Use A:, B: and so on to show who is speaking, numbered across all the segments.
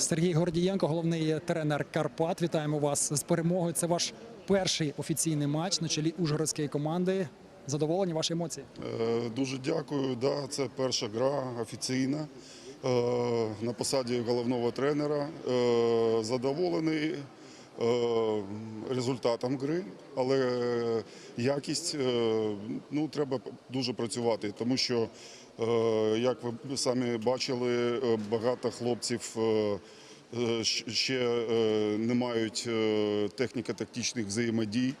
A: Сергій Гордієнко, головний тренер Карпат. Вітаємо вас з перемогою. Це ваш перший офіційний матч на чолі Ужгородської команди. Задоволені ваші емоції?
B: Е, Дуже дякую. Да, це перша гра офіційна е, на посаді головного тренера. Е, Задоволений е, результатом гри, але якість е, ну, треба дуже працювати, тому що, е, як ви самі бачили, багато хлопців. ще не мають техніко-тактичних взаємодій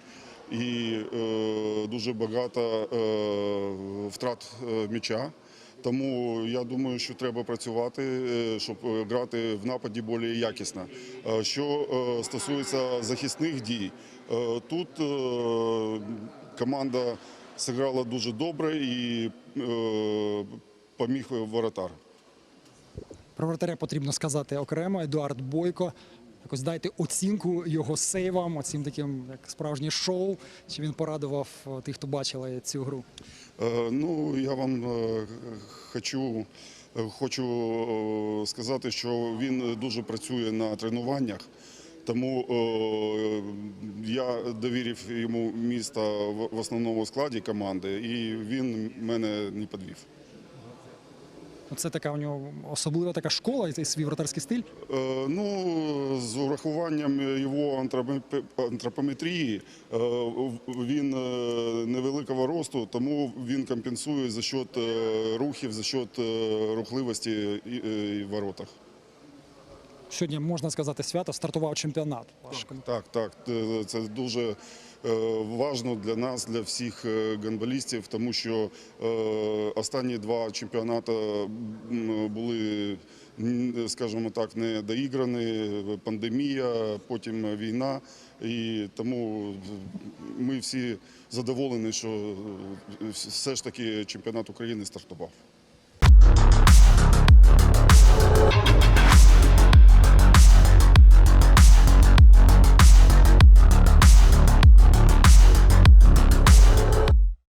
B: і дуже багато втрат м'яча. Тому я думаю, що треба працювати, е, щоб е, грати в нападі більш якісно. Е, Що стосується захисних дій, тут команда зіграла дуже добре і поміг воротар.
A: Про вратаря потрібно сказати окремо. Едуард Бойко. Якось дайте оцінку його сейвам, оцім таким як справжнє шоу. Чи він порадував е, тих, хто бачили цю гру?
B: Е, Ну, я вам е, хочу, хочу сказати, що він дуже працює на тренуваннях. Тому я довірив йому місто в в основному складі команди, і він мене не підвів.
A: Це така у нього особлива така школа і цей свій вратарський стиль.
B: Е, Ну, з урахуванням його антропометрії, е, він е, невеликого росту, тому він компенсує за счет рухів, за счет рухливості в воротах.
A: Сьогодні можна сказати свято. Стартував чемпіонат. Команд-
B: Так, так, е, це дуже е, важно для нас, для всіх е, гандболістів, тому що останні два чемпіонати були, скажімо так, не доіграні, пандемія, потім війна. І тому ми всі задоволені, що все ж таки чемпіонат України стартував.